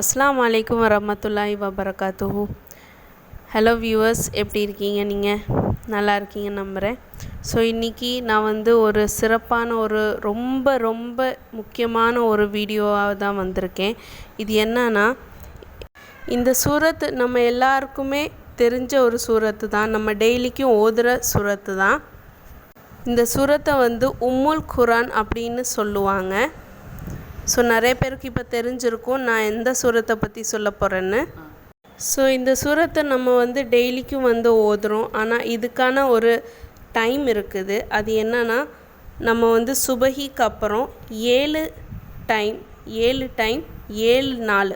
அஸ்லாம் அலைக்கும் வரமத்துல்லாஹி வபரகாத்துஹு ஹலோ வியூவர்ஸ் எப்படி இருக்கீங்க நீங்கள் நல்லா இருக்கீங்க நம்புகிறேன் ஸோ இன்றைக்கி நான் வந்து ஒரு சிறப்பான ஒரு ரொம்ப ரொம்ப முக்கியமான ஒரு வீடியோவாக தான் வந்திருக்கேன். இது என்னன்னா இந்த சூரத்து நம்ம எல்லாருக்குமே தெரிஞ்ச ஒரு சூரத்து தான். நம்ம டெய்லிக்கும் ஓதுகிற சூரத்து தான். இந்த சூரத்தை வந்து உம்முல் குரான் அப்படின்னு சொல்லுவாங்க. ஸோ நிறைய பேருக்கு இப்போ தெரிஞ்சிருக்கும் நான் எந்த சூரத்தை பற்றி சொல்ல போகிறேன்னு ஸோ இந்த சூரத்தை நம்ம வந்து டெய்லிக்கும் வந்து ஓதுறோம். ஆனால் இதுக்கான ஒரு டைம் இருக்குது. அது என்னன்னா நம்ம வந்து சுபகிக்கு அப்புறம் ஏழு டைம் ஏழு டைம் ஏழு நாள்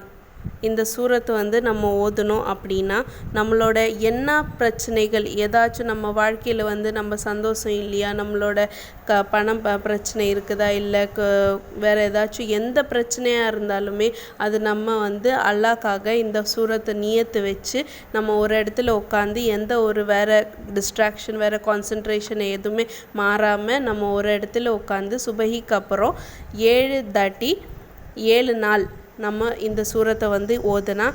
இந்த சூரத்தை வந்து நம்ம ஓதணும் அப்படின்னா நம்மளோட என்ன பிரச்சனைகள் ஏதாச்சும் நம்ம வாழ்க்கையில் வந்து நம்ம சந்தோஷம் இல்லையா? நம்மளோட க பணம் ப பிரச்சனை இருக்குதா? இல்லை க வேறு ஏதாச்சும் எந்த பிரச்சனையாக இருந்தாலுமே அது நம்ம வந்து அல்லாக்காக இந்த சூரத்தை நியத்து வச்சு நம்ம ஒரு இடத்துல உட்காந்து எந்த ஒரு வேறு டிஸ்ட்ராக்ஷன் வேறு கான்சன்ட்ரேஷன் எதுவுமே மாறாமல் நம்ம ஒரு இடத்துல உட்காந்து சுபகிக்கு அப்புறம் ஏழு தாட்டி ஏழு நாள் நம்ம இந்த சூரத்தை வந்து ஓதுனா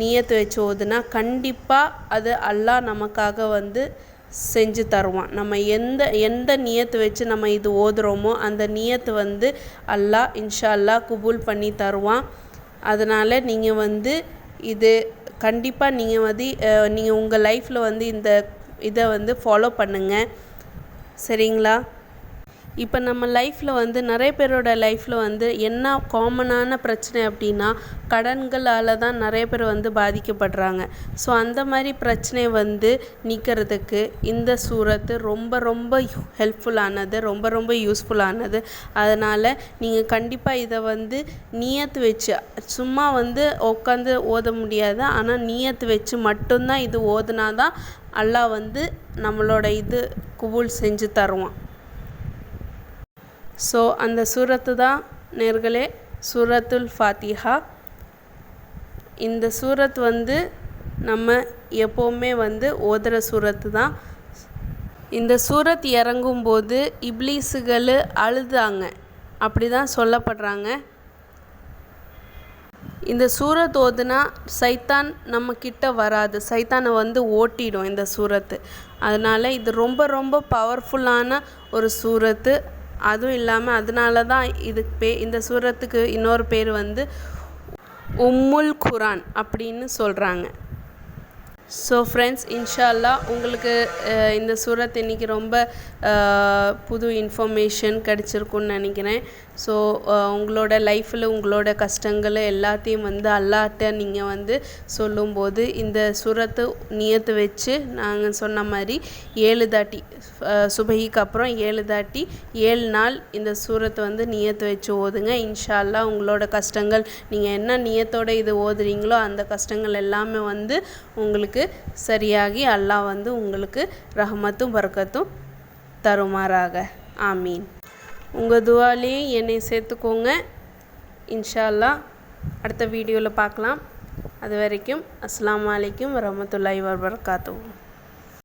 நீயத்தை வச்சு ஓதுனா கண்டிப்பாக அது அல்லாஹ் நமக்காக வந்து செஞ்சு தருவான். நம்ம எந்த எந்த நியத்து வச்சு நம்ம இது ஓதுறோமோ அந்த நியத்து வந்து அல்லாஹ் இன்ஷா அல்லாஹ் குபூல் பண்ணி தருவான். அதனால் நீங்கள் வந்து இது கண்டிப்பாக நீங்கள் வந்து நீங்கள் உங்கள் லைஃப்பில் வந்து இந்த இதை வந்து ஃபாலோ பண்ணுங்கள் சரிங்களா? இப்போ நம்ம லைஃப்பில் வந்து நிறைய பேரோட லைஃப்பில் வந்து என்ன காமனான பிரச்சனை அப்படின்னா கடன்களால் தான் நிறைய பேர் வந்து பாதிக்கப்படுறாங்க. ஸோ அந்த மாதிரி பிரச்சனை வந்து நிற்கிறதுக்கு இந்த சூரத்து ரொம்ப ரொம்ப ஹெல்ப்ஃபுல்லானது ரொம்ப ரொம்ப யூஸ்ஃபுல்லானது அதனால் நீங்கள் கண்டிப்பாக இதை வந்து நியத்து வச்சு சும்மா வந்து உட்காந்து ஓத முடியாது. ஆனால் நியத்து வச்சு மட்டும்தான் இது ஓதுனா தான் அல்லாஹ் வந்து நம்மளோட இது குபூல் செஞ்சு தருவான். ஸோ அந்த சூரத்து தான் நேர்களே சூரத்துல் ஃபாத்திஹா. இந்த சூரத் வந்து நம்ம எப்போவுமே வந்து ஓதுகிற சூரத்து தான். இந்த சூரத் இறங்கும்போது இப்லீஸுகள் அழுதாங்க. அப்படி தான் சொல்லப்படுறாங்க. இந்த சூரத் ஓதுனா சைத்தான் நம்ம கிட்ட வராது. சைத்தானை வந்து ஓட்டிடும் இந்த சூரத்து. அதனால் இது ரொம்ப ரொம்ப பவர்ஃபுல்லான ஒரு சூரத்து. அதுவும் இல்லாமல் அதனால தான் இதுக்கு பே இந்த சூரத்துக்கு இன்னொரு பேர் வந்து உம்முல் குரான் அப்படின்னு சொல்கிறாங்க ஸோ ஃப்ரெண்ட்ஸ் இன்ஷால்லா உங்களுக்கு eh, இந்த சூரத் இன்றைக்கி ரொம்ப eh, புது இன்ஃபர்மேஷன் கிடச்சிருக்குன்னு நினைக்கிறேன். ஸோ eh, உங்களோட லைஃப்பில் உங்களோட கஷ்டங்கள் எல்லாத்தையும் வந்து அல்லாட்ட நீங்கள் வந்து சொல்லும்போது இந்த சுரத்தை நியத்து வச்சு நாங்கள் சொன்ன மாதிரி ஏழு தாட்டி சுபகிக்கு அப்புறம் ஏழு தாட்டி ஏழு நாள் இந்த சூரத்தை வந்து நியத்து வச்சு ஓதுங்க. இன்ஷால்லா உங்களோட கஷ்டங்கள் நீங்கள் என்ன நியத்தோடு இது ஓதுறீங்களோ அந்த கஷ்டங்கள் எல்லாமே வந்து உங்களுக்கு சரியாகி அல்லாஹ் வந்து உங்களுக்கு ரஹமத்தும் பறக்கத்தும் தருமாறாக. ஆமீன். உங்கள் துவாலையும் என்னை சேர்த்துக்கோங்க. இன்ஷால்லா அடுத்த வீடியோவில் பார்க்கலாம். அது வரைக்கும் அஸ்லாம் வலைக்கும் வரமத்துல்லாய் வபர்காத்தூ